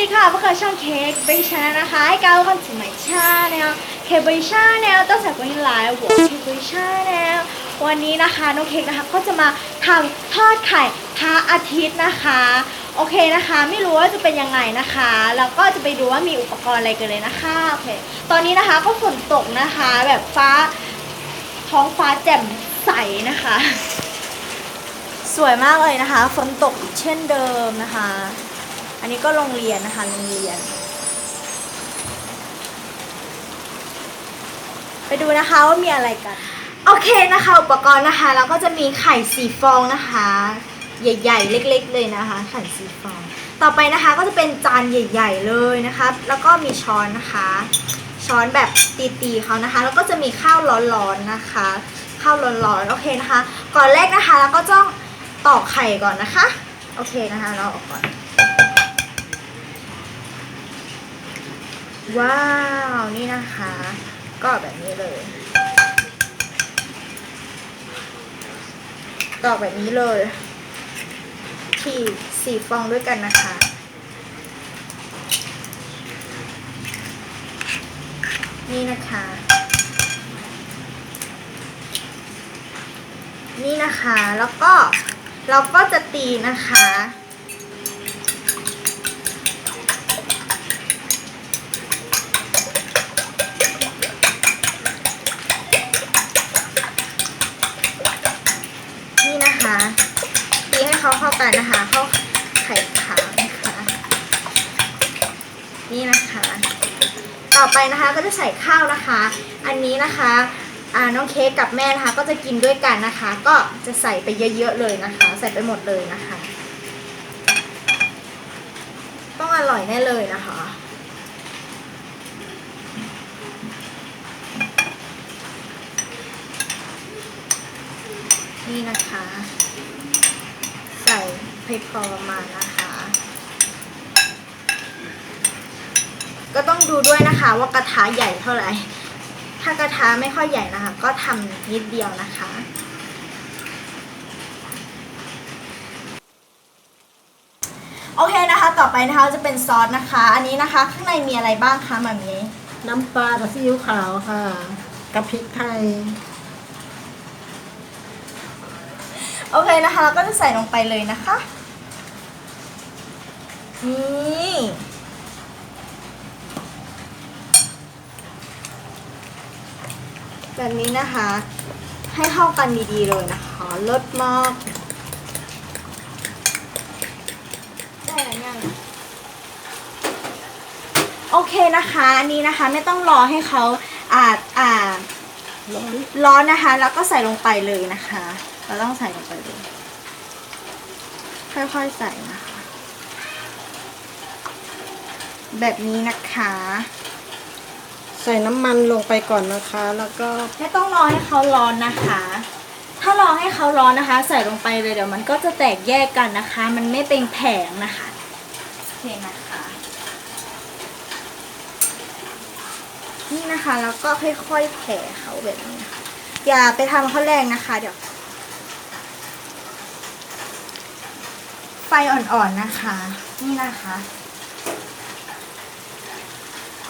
ดีค่ะพวกเราช่องเค้กบริชานะคะให้ก้าวเข้าสู่ใหม่ชาแนลเค้กบริชาแนลตั้งแต่วันไลฟ์หัวเค้กบริชาแนลวันนี้นะคะน้องเค้กนะคะก็จะมาทำทอดไข่พระอาทิตย์นะคะ โอเคนะคะ ไม่รู้ว่าจะเป็นยังไงนะคะแล้วก็จะไปดูว่ามีอุปกรณ์อะไรกันเลยนะคะโอเคตอนนี้นะคะก็ฝนตกนะคะ แบบฟ้าท้องฟ้าแจ่มใสนะคะ สวยมากเลยนะคะฝนตกเช่นเดิมนะคะ อันนี้ก็โรงเรียนนะคะโรงเรียน ไปดูนะคะว่ามีอะไรกัน โอเคนะคะ อุปกรณ์นะคะเราก็จะมีไข่สีฟองนะคะ ใหญ่ๆ เล็ก ๆ เลยนะคะ ไข่สีฟอง ต่อไปนะคะก็จะเป็นจานใหญ่ ๆ เลยนะคะ แล้วก็มีช้อนนะคะ ช้อนแบบตีๆเขานะคะ แล้วก็จะมีข้าวร้อนๆนะคะ ข้าวร้อนๆโอเคนะคะ ก่อนแรกนะคะเราก็ต้องตอกไข่ก่อนนะคะ โอเคนะคะ เราออกก่อน ว้าว นี่นะคะ ก็แบบนี้เลย ตอกแบบนี้เลยทีสี่ฟองด้วยกันนะคะ นี่นะคะ นี่นะคะ แล้วก็เราก็จะตีนะคะ นี่นะคะตีให้เขาเข้า กันนะคะเข้าไข่ขาวนะคะนี่นะคะ ต่อไปนะคะก็จะใส่ข้าวนะคะ อันนี้นะคะน้องเค้กกับแม่นะคะก็จะกินด้วยกันนะคะ ก็จะใส่ไปเยอะๆเลยนะคะ ใส่ไปหมดเลยนะคะ ต้องอร่อยแน่เลยนะคะนี่นะคะ พริกพอประมาณนะคะ ก็ต้องดูด้วยนะคะว่ากระทะใหญ่เท่าไหร่ ถ้ากระทะไม่ค่อยใหญ่นะคะ ก็ทำนิดเดียวนะคะโอเคนะคะ ต่อไปนะคะจะเป็นซอสนะคะ อันนี้นะคะ ข้างในมีอะไรบ้างคะมามีน้ำปลากับซีอิ๊วขาวค่ะกับพริกไทย โอเคนะคะเราก็จะใส่ลงไปเลยนะคะ นี่แบบนี้นะคะ ให้เข้ากันดีๆเลยนะคะเลิศมาก ได้แล้วยังโอเคนะคะ อันนี้นะคะไม่ต้องรอให้เขาอ่าอ่าร้อนร้อนนะคะ แล้วก็ใส่ลงไปเลยนะคะ เราต้องใส่ลงไปเลย ค่อยๆใส่นะคะ แบบนี้นะคะ ใส่น้ำมันลงไปก่อนนะคะ แล้วก็ไม่ต้องรอให้เขาร้อนนะคะ ถ้ารอให้เขาร้อนนะคะ ใส่ลงไปเลยเดี๋ยวมันก็จะแตกแยกกันนะคะ มันไม่เป็นแผงนะคะโอเคนะคะ นี่นะคะแล้วก็ค่อยๆแผ่เขาแบบนี้นะคะ อย่าไปทำเขาแรงนะคะ เดี๋ยว ไฟอ่อนๆนะคะ นี่นะคะ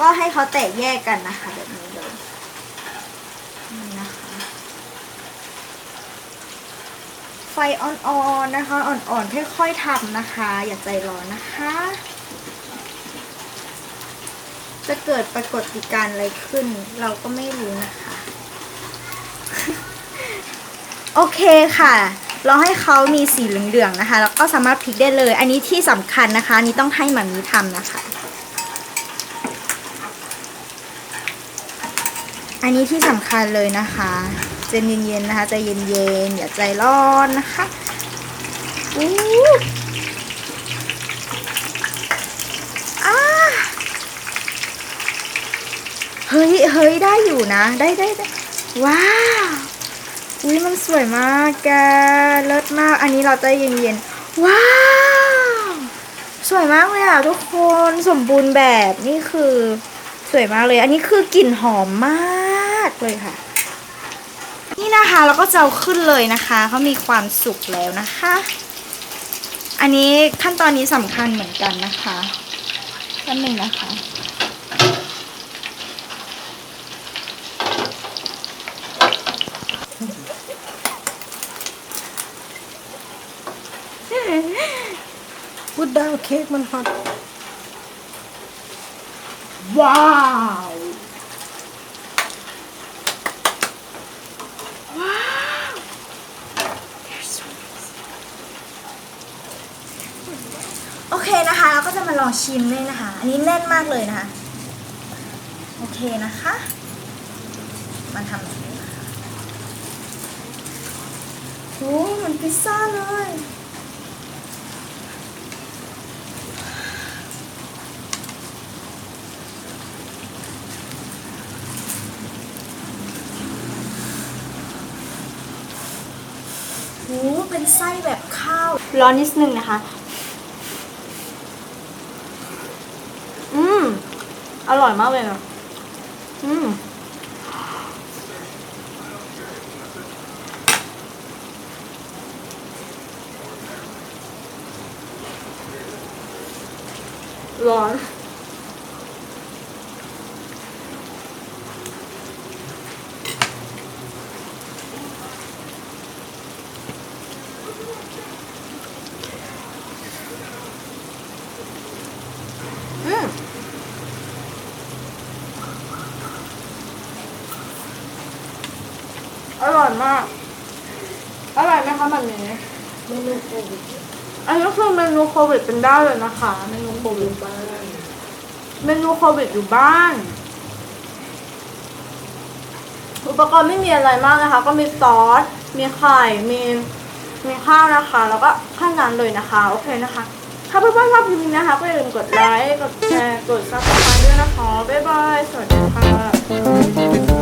ก็ให้เขาแตกแยกกันนะคะ แบบนี้เลยนะคะไฟอ่อนๆนะคะ อ่อนๆค่อยๆทำนะคะ อย่าใจร้อนนะคะ จะเกิดปรากฏการณ์อะไรขึ้น เราก็ไม่รู้นะคะ โอเคค่ะเราให้เขามีสีเหลืองๆนะคะ แล้วก็สามารถพลิกได้เลย อันนี้ที่สำคัญนะคะ อันนี้ต้องให้หมามีทำนะคะ อันนี้ที่สำคัญเลยนะคะใจเย็นๆนะคะใจเย็นๆอย่าใจร้อนนะคะอู้อาเฮ้ยเฮ้ยได้อยู่นะ ได้ได้ได้ว้าว อุ้ยมันสวยมากแก เลิศมาก อันนี้เราใจเย็นๆ ว้าว สวยมากเลยอะทุกคน สมบูรณ์แบบ นี่คือ สวยมากเลย อันนี้คือกลิ่นหอมมาก เลยค่ะ นี่นะคะเราก็จะเอาขึ้นเลยนะคะเขามีความสุกแล้วนะคะ อันนี้ขั้นตอนนี้สำคัญเหมือนกันนะคะอันหนึ่งนะคะ พูดดาวเค้กมันฮอตว้าวว้าว โอเคนะคะ เราก็จะมา ลองชิมเลยนะคะ อันนี้แน่นมากเลยนะคะ โอเคนะคะ มันทำแบบนี้นะคะโอ้มือนพิซซ่าเลยโอ้เป็นไส้แบบข้าว ร้อนนิดนึงนะคะ อืม อร่อยมากเลยนะอืมร้อน อร่อยมากอร่อยไหมคะแบบนี้เมนูโควิดอันนี้คือเมนูโควิดเป็นได้เลยนะคะเมนูโควิดบ้านเมนูโควิดอยู่บ้าน อุปกรณ์ไม่มีอะไรมากนะคะ ก็มีซอส มีไข่ มีมีข้าวนะคะ แล้วก็แค่นั้นเลยนะคะ โอเคนะคะ ถ้าเพื่อนๆชอบคลิปนี้นะคะ ก็อย่าลืมกดไลค์ กดแชร์ กดซับสไครต์ด้วยนะคะ บ๊ายบาย สวัสดีค่ะ